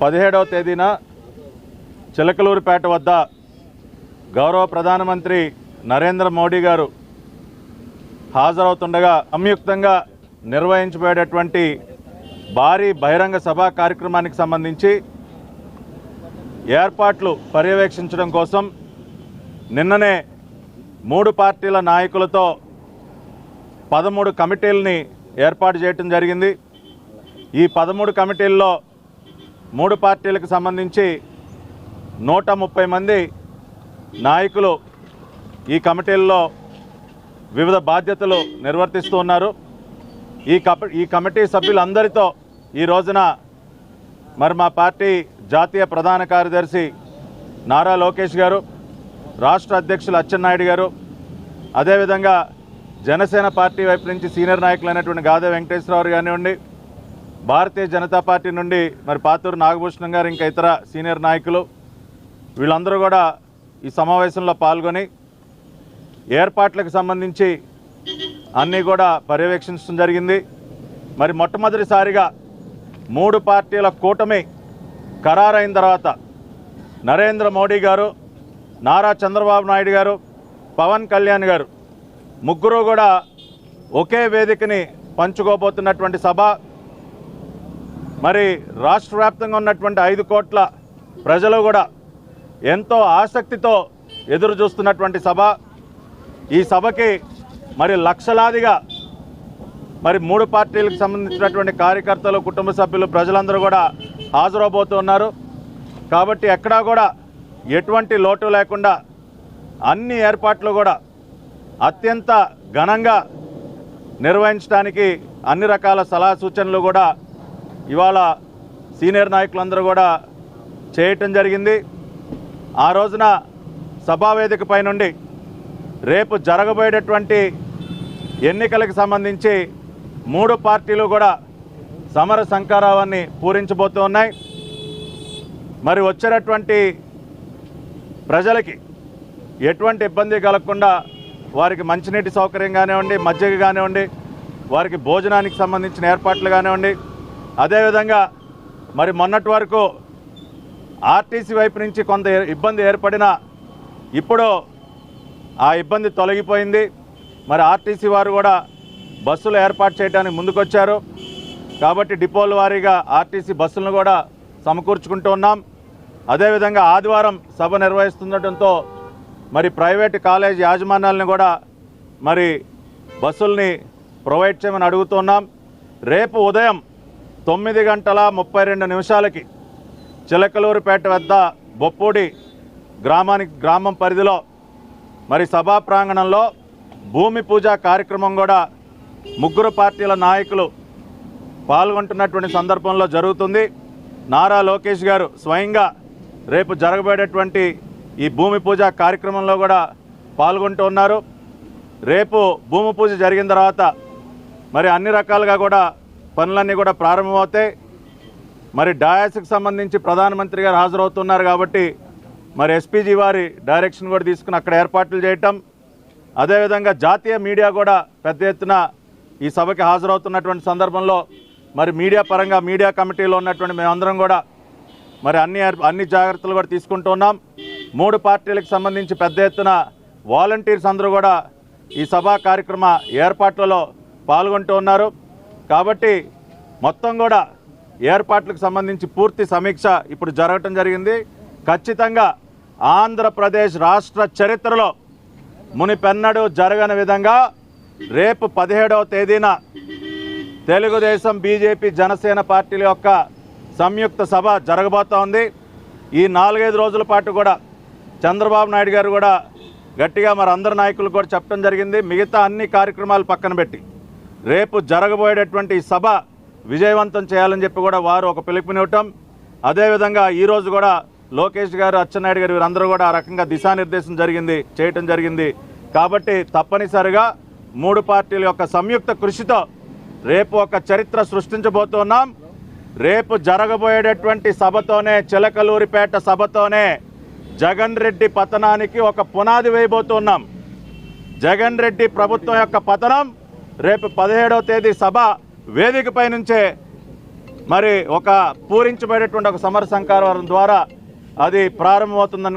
పదిహేడవ తేదీన చిలకలూరుపేట వద్ద గౌరవ ప్రధానమంత్రి నరేంద్ర మోడీ గారు హాజరవుతుండగా సంయుక్తంగా నిర్వహించబడేటువంటి భారీ బహిరంగ సభా కార్యక్రమానికి సంబంధించి ఏర్పాట్లు పర్యవేక్షించడం కోసం నిన్ననే మూడు పార్టీల నాయకులతో పదమూడు కమిటీలని ఏర్పాటు చేయటం జరిగింది. ఈ పదమూడు కమిటీల్లో మూడు పార్టీలకు సంబంధించి నూట ముప్పై మంది నాయకులు ఈ కమిటీల్లో వివిధ బాధ్యతలు నిర్వర్తిస్తూ ఉన్నారు. ఈ కప ఈ కమిటీ సభ్యులందరితో ఈ రోజున మరి మా పార్టీ జాతీయ ప్రధాన కార్యదర్శి నారా లోకేష్ గారు రాష్ట్ర అధ్యక్షులు అచ్చెన్నాయుడు గారు అదేవిధంగా జనసేన పార్టీ వైపు నుంచి సీనియర్ నాయకులైనటువంటి గాదే వెంకటేశ్వరరావు కానివ్వండి భారతీయ జనతా పార్టీ నుండి మరి పాతూరు నాగభూషణం గారు ఇంకా ఇతర సీనియర్ నాయకులు వీళ్ళందరూ కూడా ఈ సమావేశంలో పాల్గొని ఏర్పాట్లకు సంబంధించి అన్నీ కూడా పర్యవేక్షించడం జరిగింది. మరి మొట్టమొదటిసారిగా మూడు పార్టీల కూటమి ఖరారైన తర్వాత నరేంద్ర మోడీ గారు నారా చంద్రబాబు నాయుడు గారు పవన్ కళ్యాణ్ గారు ముగ్గురు కూడా ఒకే వేదికని పంచుకోబోతున్నటువంటి సభ. మరి రాష్ట్ర వ్యాప్తంగా ఉన్నటువంటి ఐదు కోట్ల ప్రజలు కూడా ఎంతో ఆసక్తితో ఎదురు చూస్తున్నటువంటి సభ. ఈ సభకి మరి లక్షలాదిగా మరి మూడు పార్టీలకు సంబంధించినటువంటి కార్యకర్తలు కుటుంబ సభ్యులు ప్రజలందరూ కూడా హాజరవబోతున్నారు. కాబట్టి ఎక్కడా కూడా ఎటువంటి లోటు లేకుండా అన్ని ఏర్పాట్లు కూడా అత్యంత ఘనంగా నిర్వహించడానికి అన్ని రకాల సలహా సూచనలు కూడా ఇవాళ సీనియర్ నాయకులందరూ కూడా చేయటం జరిగింది. ఆ రోజున సభావేదికపై నుండి రేపు జరగబోయేటటువంటి ఎన్నికలకు సంబంధించి మూడు పార్టీలు కూడా సమర సంకారావాన్ని పూరించబోతూ ఉన్నాయి. మరి వచ్చేటటువంటి ప్రజలకి ఎటువంటి ఇబ్బంది కలగకుండా వారికి మంచినీటి సౌకర్యం కానివ్వండి మజ్జిగ కానివ్వండి వారికి భోజనానికి సంబంధించిన ఏర్పాట్లు కానివ్వండి అదేవిధంగా మరి మొన్నటి వరకు ఆర్టీసీ వైపు నుంచి కొంత ఇబ్బంది ఏర్పడినా ఇప్పుడు ఆ ఇబ్బంది తొలగిపోయింది. మరి ఆర్టీసీ వారు కూడా బస్సులు ఏర్పాటు చేయడానికి ముందుకొచ్చారు. కాబట్టి డిపోల వారీగా ఆర్టీసీ బస్సులను కూడా సమకూర్చుకుంటూ ఉన్నాం. అదేవిధంగా ఆదివారం సభ నిర్వహిస్తుండటంతో మరి ప్రైవేటు కాలేజ్ యాజమాన్యాలను కూడా మరి బస్సుల్ని ప్రొవైడ్ చేయమని అడుగుతున్నాం రేపు ఉదయం తొమ్మిది గంటల ముప్పై రెండు నిమిషాలకి చిలకలూరుపేట వద్ద బొప్పూడి గ్రామానికి గ్రామం పరిధిలో మరి సభా ప్రాంగణంలో భూమి పూజ కార్యక్రమం కూడా ముగ్గురు పార్టీల నాయకులు పాల్గొంటున్నటువంటి సందర్భంలో జరుగుతుంది. నారా లోకేష్ గారు స్వయంగా రేపు జరగబడేటువంటి ఈ భూమి పూజ కార్యక్రమంలో కూడా పాల్గొంటూ ఉన్నారు. రేపు భూమి పూజ జరిగిన తర్వాత మరి అన్ని రకాలుగా కూడా పనులన్నీ కూడా ప్రారంభమవుతాయి. మరి డయాస్కి సంబంధించి ప్రధానమంత్రి గారు హాజరవుతున్నారు కాబట్టి మరి ఎస్పీజీ వారి డైరెక్షన్ కూడా తీసుకుని అక్కడ ఏర్పాట్లు చేయటం. అదేవిధంగా జాతీయ మీడియా కూడా పెద్ద ఎత్తున ఈ సభకి హాజరవుతున్నటువంటి సందర్భంలో మరి మీడియా పరంగా మీడియా కమిటీలో ఉన్నటువంటి మేమందరం కూడా మరి అన్ని అన్ని జాగ్రత్తలు కూడా తీసుకుంటున్నాం మూడు పార్టీలకు సంబంధించి పెద్ద ఎత్తున వాలంటీర్స్ అందరూ కూడా ఈ సభా కార్యక్రమ ఏర్పాట్లలో పాల్గొంటూ ఉన్నారు. కాబట్టి మొత్తం కూడా ఏర్పాట్లకు సంబంధించి పూర్తి సమీక్ష ఇప్పుడు జరగటం జరిగింది. ఖచ్చితంగా ఆంధ్రప్రదేశ్ రాష్ట్ర చరిత్రలో మునిపెన్నడూ జరగని విధంగా రేపు పదిహేడవ తేదీన తెలుగుదేశం బీజేపీ జనసేన పార్టీల యొక్క సంయుక్త సభ జరగబోతా ఉంది. ఈ నాలుగైదు రోజుల పాటు కూడా చంద్రబాబు నాయుడు గారు కూడా గట్టిగా మరి అందరు నాయకులు కూడా చెప్పడం జరిగింది. మిగతా అన్ని కార్యక్రమాలు పక్కన పెట్టి. రేపు జరగబోయేటటువంటి సభ విజయవంతం చేయాలని చెప్పి కూడా వారు ఒక పిలుపునివ్వటం అదేవిధంగా ఈరోజు కూడా లోకేష్ గారు అచ్చెన్నాయుడు గారు వీరందరూ కూడా ఆ రకంగా దిశానిర్దేశం జరిగింది చేయటం జరిగింది. కాబట్టి తప్పనిసరిగా మూడు పార్టీల యొక్క సంయుక్త కృషితో రేపు ఒక చరిత్ర సృష్టించబోతున్నాం. రేపు జరగబోయేటటువంటి సభతోనే చిలకలూరిపేట సభతోనే జగన్ రెడ్డి పతనానికి ఒక పునాది వేయబోతున్నాం. జగన్ రెడ్డి ప్రభుత్వం యొక్క పతనం రేపు పదిహేడవ తేదీ సభ వేదికపై నుంచే మరి ఒక పూరించబడేటువంటి ఒక సమర సంకారం ద్వారా అది ప్రారంభమవుతుందని